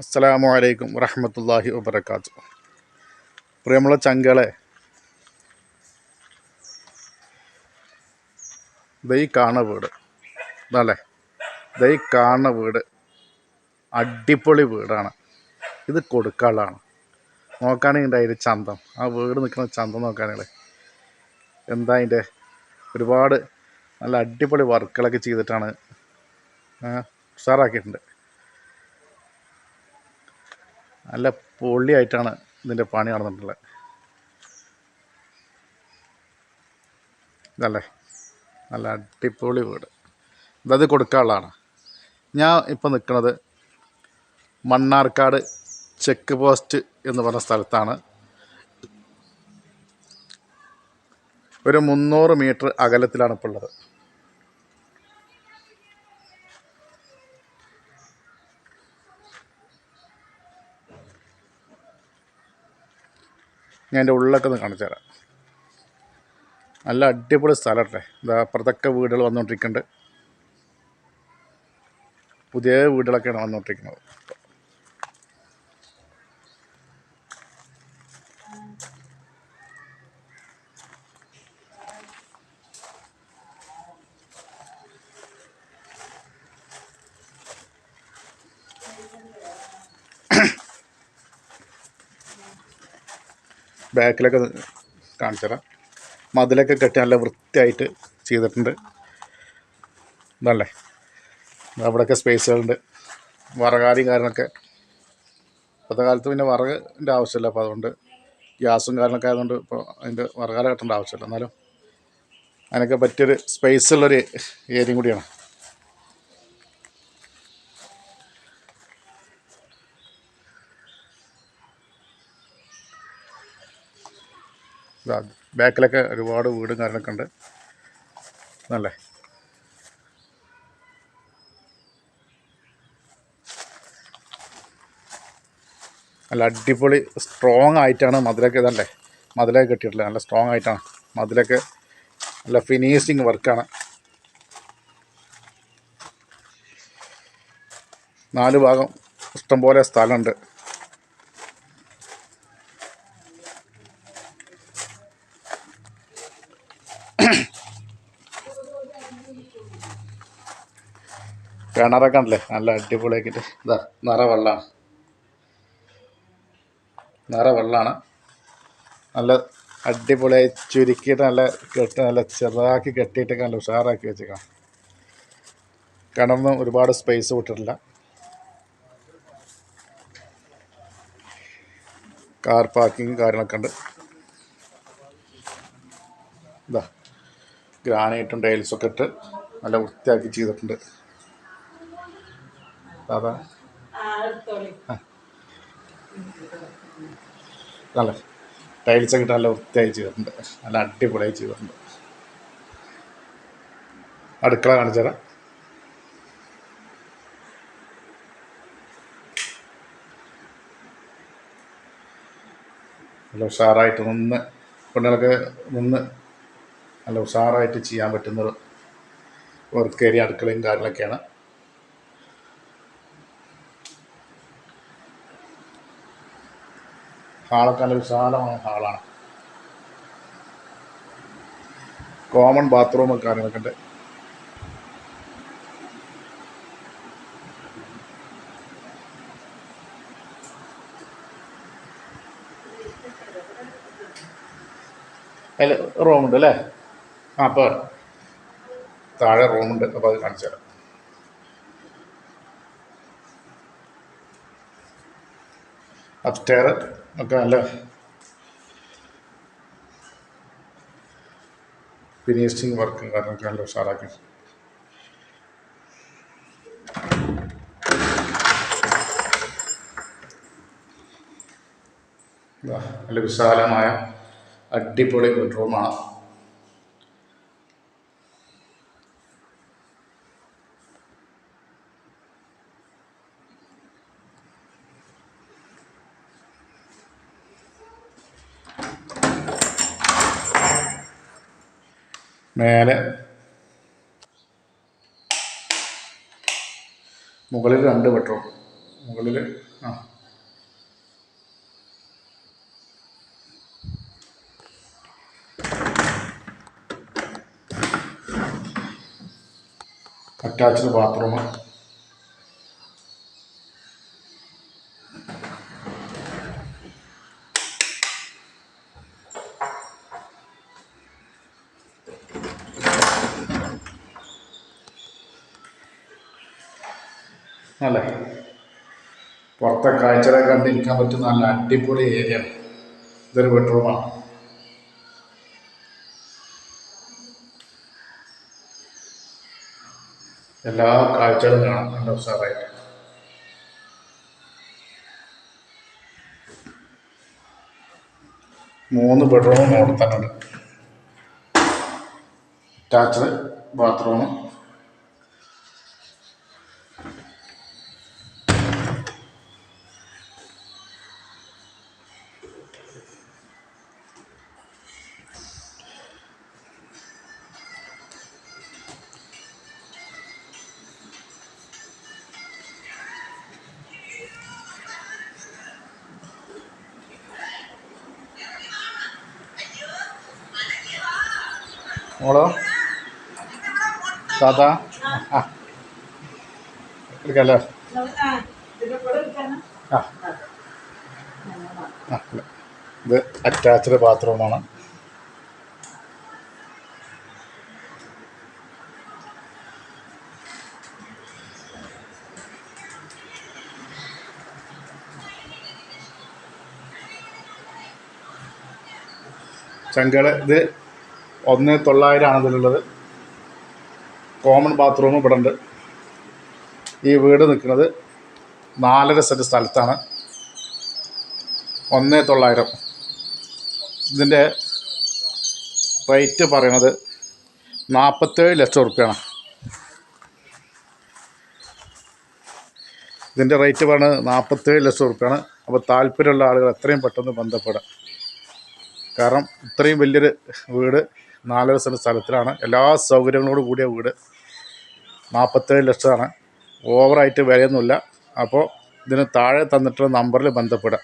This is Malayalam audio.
അസ്സലാമു അലൈക്കും വറഹമത്തല്ലാഹി വബർക്കാത്തു പ്രിയമുള്ള ചങ്കളെ ദൈ കാണ വീട് അതല്ലേ ദൈ കാണ വീട് അടിപൊളി വീടാണ്. ഇത് കൊടുക്കാളാണ്. നോക്കുകയാണെങ്കിൽ അതിന്റെ ചന്തം. ആ വീട് നിൽക്കുന്ന ചന്തം നോക്കുകയാണെങ്കിൽ എന്താ അതിന്റെ? ഒരുപാട് നല്ല അടിപൊളി വർക്കുകളൊക്കെ ചെയ്തിട്ടാണ് ഉഷാറാക്കിയിട്ടുണ്ട്. നല്ല പൊള്ളിയായിട്ടാണ് ഇതിന്റെ പണി നടന്നിട്ടുള്ളത്. ഇതല്ലേ? നല്ല അടിപൊളി വീട്. ഇതത് കൊടുക്കാനുള്ളതാണ് ഞാൻ ഇപ്പം നിൽക്കുന്നത് മണ്ണാർക്കാട് ചെക്ക് പോസ്റ്റ് എന്ന് പറഞ്ഞ സ്ഥലത്താണ്. ഒരു മുന്നൂറ് മീറ്റർ അകലത്തിലാണ് ഇപ്പോൾ ഉള്ളത്. ഞാൻ എന്റെ ഉള്ളിലൊക്കെ ഒന്ന് കാണിച്ചു തരാം. നല്ല അടിപൊളി സ്ഥലമല്ലേ ഇതാ അപ്പുറത്തൊക്കെ വീടുകൾ വന്നുകൊണ്ടിരിക്കുന്നുണ്ട്. പുതിയ വീടുകളൊക്കെയാണ് വന്നുകൊണ്ടിരിക്കുന്നത്. ബാക്കിലൊക്കെ കാണിച്ചു തരാം മതിലൊക്കെ കെട്ടി നല്ല വൃത്തിയായിട്ട് ചെയ്തിട്ടുണ്ട്. ഇതല്ലേ അവിടെയൊക്കെ സ്പേസുകളുണ്ട്. വറകാരിയും കാര്യങ്ങളൊക്കെ. ഇപ്പോഴത്തെ കാലത്ത് പിന്നെ വറകിന്റെ ആവശ്യമില്ല. അപ്പോൾ അതുകൊണ്ട് ഗ്യാസും കാര്യങ്ങളൊക്കെ ആയതുകൊണ്ട് ഇപ്പോൾ അതിന്റെ വറകാല കെട്ടേണ്ട ആവശ്യമില്ല. എന്നാലും അതിനൊക്കെ പറ്റിയൊരു സ്പേസ് ഉള്ളൊരു ഏരിയയും കൂടിയാണ് ഇതാ ബാക്കിലൊക്കെ ഒരുപാട് വീടും കാര്യങ്ങളൊക്കെ ഉണ്ട്. നല്ലേ. നല്ല അടിപൊളി സ്ട്രോങ് ആയിട്ടാണ് മതിലൊക്കെ ഇതല്ലേ? മതിലൊക്കെ കെട്ടിയിട്ടുള്ളത് നല്ല സ്ട്രോങ് ആയിട്ടാണ്. മതിലൊക്കെ നല്ല ഫിനിഷിങ് വർക്കാണ് നാല് ഭാഗം ഇഷ്ടംപോലെ സ്ഥലമുണ്ട്. കിണറൊക്കെ ഉണ്ടല്ലേ നല്ല അടിപൊളിയാക്കിയിട്ട്. ഇതാ നിറ വെള്ളമാണ് നിറ വെള്ളമാണ് നല്ല അടിപൊളിയായി ചുരുക്കിയിട്ട് നല്ല കെട്ട് നല്ല ചെറുതാക്കി കെട്ടിയിട്ടൊക്കെ നല്ല ഉഷാറാക്കി വെച്ചേക്കാം കിണറിന് ഒരുപാട് സ്പേസ് വിട്ടിട്ടില്ല. കാർ പാർക്കിങ് കാര്യങ്ങളൊക്കെ ഉണ്ട്. ഇതാ ഗ്രാനൈറ്റും ടൈൽസൊക്കെ ഇട്ട് നല്ല വൃത്തിയാക്കി ചെയ്തിട്ടുണ്ട്. അതാ നല്ല ടൈൽസ് ഒക്കെ ഇട്ട് നല്ല വൃത്തിയായി ചെയ്തിട്ടുണ്ട്. നല്ല അടിപൊളിയായി ചെയ്തിട്ടുണ്ട്. അടുക്കള കാണിച്ചു തരാം നല്ല ഉഷാറായിട്ട് നിന്ന് പെണ്ണുങ്ങൾക്ക് നിന്ന് നല്ല ഉഷാറായിട്ട് ചെയ്യാൻ പറ്റുന്ന വർക്ക് ഏരിയ അടുക്കളയും കാര്യങ്ങളൊക്കെയാണ്. ഹാളൊക്കെ നല്ല വിശാലമായ ഹാളാണ്. കോമൺ ബാത്റൂം കാര്യങ്ങളൊക്കെ ഉണ്ട്. റൂമുണ്ട് അല്ലേ? ആ അപ്പോൾ താഴെ റൂമുണ്ട് അപ്പോൾ അത് കാണിച്ചു തരാം. അപ്സ്റ്റെയർ ഒക്കെ നല്ല ഫിനിഷിങ് വർക്കും കാര്യങ്ങളൊക്കെ നല്ല ഉഷാറാക്കി. നല്ല വിശാലമായ അടിപൊളി ബെഡ്റൂമാണ് മേലെ. മുകളിൽ രണ്ട് ബെഡ്റൂം മുകളിൽ ആ. അറ്റാച്ച്ഡ് ബാത്റൂം അല്ലേ? പുറത്തെ കാഴ്ചകളെ കണ്ടിരിക്കാൻ പറ്റുന്ന നല്ല അടിപൊളി ഏരിയ ഇതൊരു ബെഡ്റൂമാണ് എല്ലാ കാഴ്ചകളും കാണാം. നല്ല സാറായിട്ട് മൂന്ന് ബെഡ്റൂമും അവിടെ തന്നെ ഉണ്ട്. അറ്റാച്ച്ഡ് ബാത്റൂം മോളോ? താത്ത? എടുക്കല്ലേ? ആ. ഇത് അറ്റാച്ച്ഡ് ബാത്റൂമാണ് ചങ്കൾ ഇത് ഒന്ന് തൊള്ളായിരമാണ് ഇതിലുള്ളത്. കോമൺ ബാത്റൂം ഇവിടെ ഉണ്ട്. ഈ വീട് നിൽക്കുന്നത് നാലര സെന്റ് സ്ഥലത്താണ്. ഒന്ന് തൊള്ളായിരം. ഇതിന്റെ റേറ്റ് പറയണത് നാൽപ്പത്തേഴ് ലക്ഷം റുപ്യാണ്. ഇതിന്റെ റേറ്റ് പറയണത് നാൽപ്പത്തേഴ് ലക്ഷം റുപ്യാണ്. അപ്പോൾ താല്പര്യമുള്ള ആളുകൾ എത്രയും പെട്ടെന്ന് ബന്ധപ്പെടാം. കാരണം ഇത്രയും വലിയൊരു വീട് നാലര സെന്റ് സ്ഥലത്തിലാണ്. എല്ലാ സൗകര്യങ്ങളോടും കൂടിയ വീട്. നാൽപ്പത്തേഴ് ലക്ഷമാണ്. ഓവറായിട്ട് വിലയൊന്നുമില്ല. അപ്പോൾ ഇതിന് താഴെ തന്നിട്ടുള്ള നമ്പറിൽ ബന്ധപ്പെടുക.